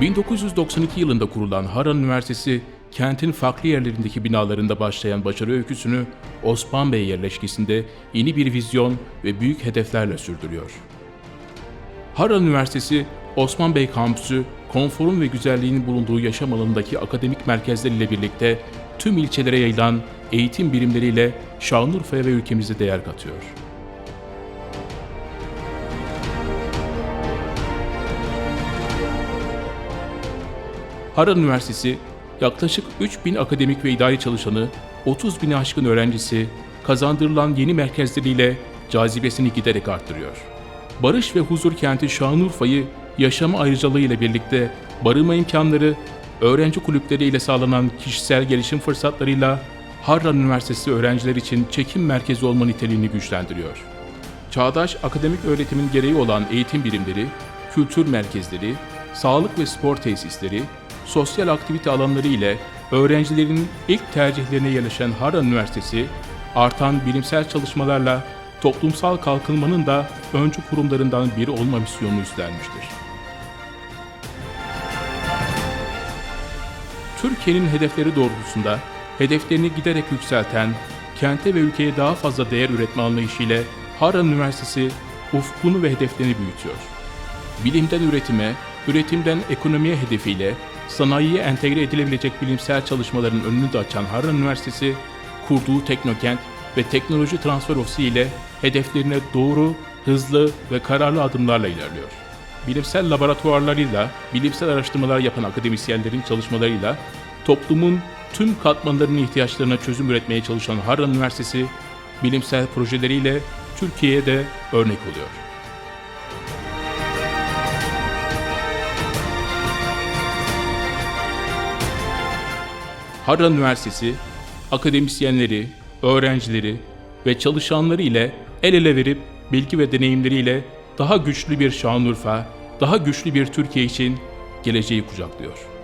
1992 yılında kurulan Harran Üniversitesi, kentin farklı yerlerindeki binalarında başlayan başarı öyküsünü Osman Bey yerleşkesinde yeni bir vizyon ve büyük hedeflerle sürdürüyor. Harran Üniversitesi, Osman Bey kampüsü, konforun ve güzelliğin bulunduğu yaşam alanındaki akademik merkezleriyle birlikte tüm ilçelere yayılan eğitim birimleriyle Şanlıurfa'ya ve ülkemize değer katıyor. Harran Üniversitesi yaklaşık 3000 akademik ve idari çalışanı, 30 bini aşkın öğrencisi, kazandırılan yeni merkezleriyle cazibesini giderek arttırıyor. Barış ve huzur kenti Şanlıurfa'yı yaşama ayrıcalığı ile birlikte barınma imkanları, öğrenci kulüpleri ile sağlanan kişisel gelişim fırsatlarıyla Harran Üniversitesi öğrenciler için çekim merkezi olma niteliğini güçlendiriyor. Çağdaş akademik öğretimin gereği olan eğitim birimleri, kültür merkezleri, sağlık ve spor tesisleri, sosyal aktivite alanları ile öğrencilerin ilk tercihlerine yerleşen Harran Üniversitesi, artan bilimsel çalışmalarla toplumsal kalkınmanın da öncü kurumlarından biri olma misyonunu üstlenmiştir. Türkiye'nin hedefleri doğrultusunda hedeflerini giderek yükselten, kente ve ülkeye daha fazla değer üretme anlayışıyla Harran Üniversitesi ufkunu ve hedeflerini büyütüyor. Bilimden üretime, üretimden ekonomiye hedefiyle sanayiye entegre edilebilecek bilimsel çalışmaların önünü de açan Harran Üniversitesi, kurduğu Teknokent ve Teknoloji Transfer Ofisi ile hedeflerine doğru, hızlı ve kararlı adımlarla ilerliyor. Bilimsel laboratuvarlarıyla, bilimsel araştırmalar yapan akademisyenlerin çalışmalarıyla toplumun tüm katmanlarının ihtiyaçlarına çözüm üretmeye çalışan Harran Üniversitesi, bilimsel projeleriyle Türkiye'ye de örnek oluyor. Harran Üniversitesi, akademisyenleri, öğrencileri ve çalışanları ile el ele verip bilgi ve deneyimleriyle daha güçlü bir Şanlıurfa, daha güçlü bir Türkiye için geleceği kucaklıyor.